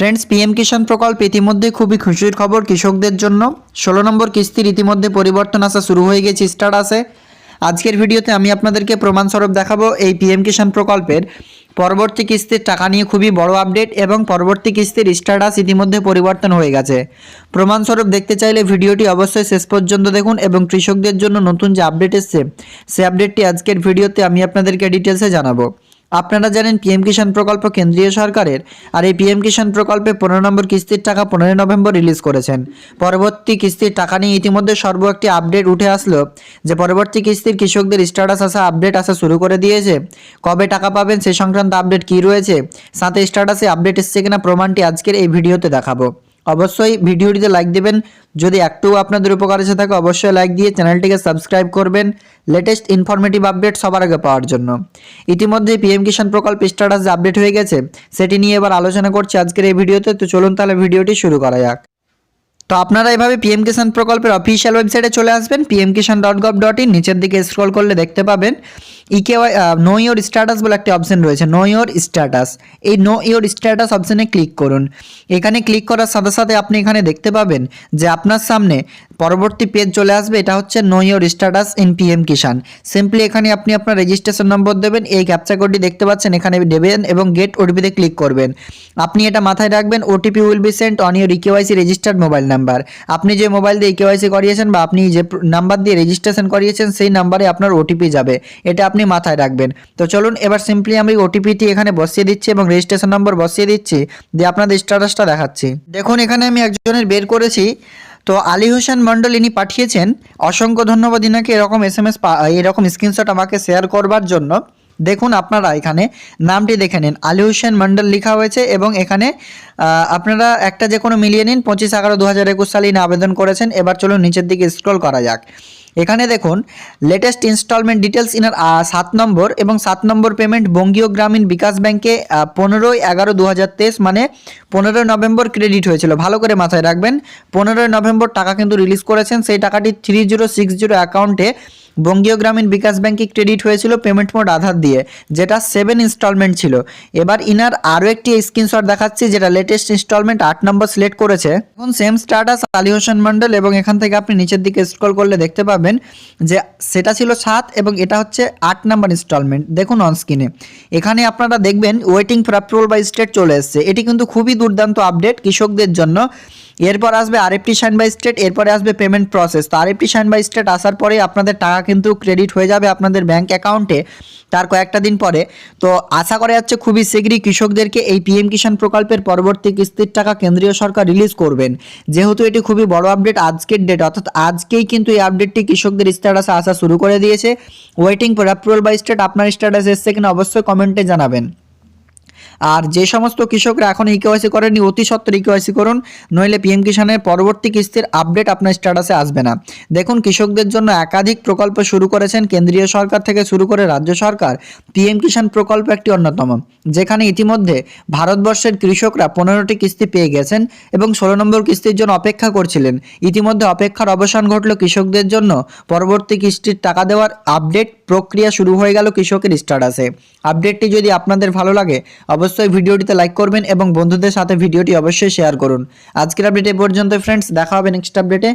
Friends PM কিষাণ প্রকল্প ইতিমধ্যে খুবই খুশির খবর কৃষকদের জন্য। ষোলো নম্বর কিস্তির ইতিমধ্যে পরিবর্তন আসা শুরু হয়ে গেছে স্টার্ট আসে আজকের ভিডিওতে আমি আপনাদেরকে প্রমাণস্বরূপ দেখাবো এই পিএম কিষাণ প্রকল্পের। পরবর্তী কিস্তির টাকা নিয়ে খুবই বড় আপডেট এবং পরবর্তী কিস্তির স্ট্যাটাস ইতিমধ্যে পরিবর্তন হয়ে গেছে। প্রমাণস্বরূপ দেখতে চাইলে ভিডিওটি অবশ্যই শেষ পর্যন্ত দেখুন এবং কৃষকদের জন্য নতুন যে আপডেট এসছে, সেই আপডেটটি আজকের ভিডিওতে আমি আপনাদেরকে ডিটেলসে জানাব। আপনারা জানেন পিএম কিষাণ প্রকল্প কেন্দ্রীয় সরকারের, আর এই পিএম কিষাণ প্রকল্পে পনেরো নম্বর কিস্তির টাকা পনেরোই নভেম্বর রিলিজ করেছেন। পরবর্তী কিস্তির টাকা নিয়ে ইতিমধ্যে সর্ব একটি আপডেট উঠে আসলো যে পরবর্তী কিস্তির কৃষকদের স্ট্যাটাস আসা আপডেট আসা শুরু করে দিয়েছে। কবে টাকা পাবেন সে সংক্রান্ত আপডেট কী রয়েছে, সাথে স্ট্যাটাসে আপডেট এসছে কিনা প্রমাণটি আজকের এই ভিডিওতে দেখাবো। অবশ্যই ভিডিওটিতে লাইক দেবেন। যদি একটু আপনাদের উপকার এসে থাকে, অবশ্যই লাইক দিয়ে চ্যানেলটিকে সাবস্ক্রাইব করবেন। লেটেস্ট ইনফরমেটিভ আপডেট সবার আগে পাওয়ার জন্য। ইতিমধ্যে পিএম কিষাণ প্রকল্প স্ট্যাটাস আপডেট হয়ে গেছে। সেটি নিয়ে এবার আলোচনা করছি আজকের এই ভিডিওতে। তো চলুন তাহলে ভিডিওটি শুরু করা যাক। তো আপনারা এভাবে পিএম কিষাণ প্রকল্পের অফিসিয়াল ওয়েবসাইটে চলে আসবেন PM Kisan dot gov dot in নিচের দিকে স্ক্রল করলে দেখতে পাবেন। ইকেওয়াই নো ইয়োর স্ট্যাটাস বলে একটি অপশন রয়েছে নো ইয়োর স্ট্যাটাস এই নো ইয়োর স্ট্যাটাস অপশনে ক্লিক করুন। এখানে ক্লিক করার সাথে সাথে আপনি এখানে দেখতে পাবেন যে আপনার সামনে পরবর্তী পেজ চলে আসবে, এটা হচ্ছে know your status in PM Kisan simply এখানে আপনি আপনার রেজিস্ট্রেশন নম্বর দেবেন, এই ক্যাপচা কোডটি দেখতে পাচ্ছেন, এখানে দেবেন এবং গেট ওটিপিতে ক্লিক করবেন। আপনি এটা মাথায় রাখবেন OTP will be sent on your eKYC registered mobile number আপনি যে মোবাইল দিয়ে ইকেওয়াইসি করিয়েছেন বা আপনি যে নাম্বার দিয়ে রেজিস্ট্রেশন করিয়েছেন, সেই নাম্বারে আপনার ওটিপি যাবে। এটা আপনি মাথায় রাখবেন। তো চলুন, এবার সিম্পলি আমি ওটিপিটি এখানে বসিয়ে দিচ্ছি এবং রেজিস্ট্রেশন নম্বর বসিয়ে দিচ্ছি, দিয়ে আপনাদের স্ট্যাটাসটা দেখাচ্ছি। দেখুন, এখানে আমি একজনের বের করেছি। তো আলী হোসেন মণ্ডল ইনি পাঠিয়েছেন। অসংখ্য ধন্যবাদ ইনাকে এরকম এস এম এস এরকম স্ক্রিনশট আমাকে শেয়ার করবার জন্য। দেখুন আপনারা এখানে নামটি দেখে নিন। আলী হোসেন মণ্ডল লেখা হয়েছে এবং এখানে আপনারা একটা যে কোনো মিলিয়ে নিন, পঁচিশ এগারো দু হাজার একুশ সালে আবেদন করেছেন। এবার চলুন নিচের দিকে স্ক্রল করা যাক। এখানে দেখুন লেটেস্ট ইনস্টলমেন্ট ডিটেলস ইনার সাত নম্বর এবং সাত নম্বর পেমেন্ট বঙ্গীয় গ্রামীণ বিকাশ ব্যাংকে পনেরোই এগারো দু মানে পনেরোই নভেম্বর ক্রেডিট হয়েছিল। ভালো করে মাথায় রাখবেন, পনেরোই নভেম্বর টাকা কিন্তু রিলিজ করেছেন। সেই টাকাটি থ্রি জিরো সিক্স জিরো অ্যাকাউন্টে বঙ্গীয় গ্রামীণ বিকাশ ব্যাংকে ক্রেডিট হয়েছিল পেমেন্ট মোড আধার দিয়ে, যেটা সেভেন ইনস্টলমেন্ট ছিল। এবার ইনার আরও একটি স্ক্রিনশট দেখাচ্ছি, যেটা লেটেস্ট ইনস্টলমেন্ট আট নম্বর সিলেক্ট করেছে। এখন সেম স্ট্যাটাস আলী হোসেন মন্ডল এবং এখান থেকে আপনি নিচের দিকে স্ক্রল করলে দেখতে পাবেন যে সেটা ছিল সাত এবং এটা হচ্ছে আট নাম্বার ইনস্টলমেন্ট দেখুন অন স্ক্রিনে এখানে আপনারা দেখবেন waiting for approval by state চলে এসছে। এটি কিন্তু খুবই দুর্দান্ত আপডেট কৃষকদের জন্য। এরপর আসবে আরএফটি সাইন বাই স্টেট, এরপরে আসবে পেমেন্ট প্রসেস তো আরএফটি সাইন বাই স্টেট আসার পরে আপনাদের টাকা কিন্তু ক্রেডিট হয়ে যাবে আপনাদের ব্যাংক অ্যাকাউন্টে তার কয়েকটা দিন পরে। তো আশা করা যাচ্ছে খুবই শীঘ্রই কৃষকদেরকে এই পিএম কিষাণ প্রকল্পের পরবর্তী কিস্তির টাকা কেন্দ্রীয় সরকার রিলিজ করবেন। যেহেতু এটি খুবই বড় আপডেট আজকের ডেট অর্থাৎ আজকেই কিন্তু এই আপডেটটি কৃষকদের স্ট্যাটাসে আসা শুরু করে দিয়েছে। Waiting for approval by state আপনার স্ট্যাটাস এসছে কিনা অবশ্যই কমেন্টে জানাবেন। আর যে সমস্ত কৃষকরা এখন ইকেওয়াইসি করেনি অতি সত্ত্বর ইকেওয়াইসি করুন, নইলে পিএম কিষাণের পরবর্তী কিস্তির আপডেট আপনার স্ট্যাটাসে আসবে না। দেখুন, কৃষকদের জন্য একাধিক প্রকল্প শুরু করেছেন কেন্দ্রীয় সরকার থেকে শুরু করে রাজ্য সরকার। পিএম কিষাণ প্রকল্প একটি অন্যতম, যেখানে ইতিমধ্যে ভারতবর্ষের কৃষকরা পনেরোটি কিস্তি পেয়ে গেছেন এবং ষোলো নম্বর কিস্তির জন্য অপেক্ষা করছিলেন। ইতিমধ্যে অপেক্ষার অবসান ঘটল কৃষকদের জন্য। পরবর্তী কিস্তির টাকা দেওয়ার আপডেট প্রক্রিয়া শুরু হয়ে গেল, কৃষকের স্ট্যাটাসে আপডেটটি যদি আপনাদের ভালো লাগে, অবশ্যই ভিডিওটিতে লাইক করবেন এবং বন্ধুদের সাথে ভিডিওটি অবশ্যই শেয়ার করুন। আজকের আপডেট এ পর্যন্ত ফ্রেন্ডস দেখা হবে নেক্সট আপডেটে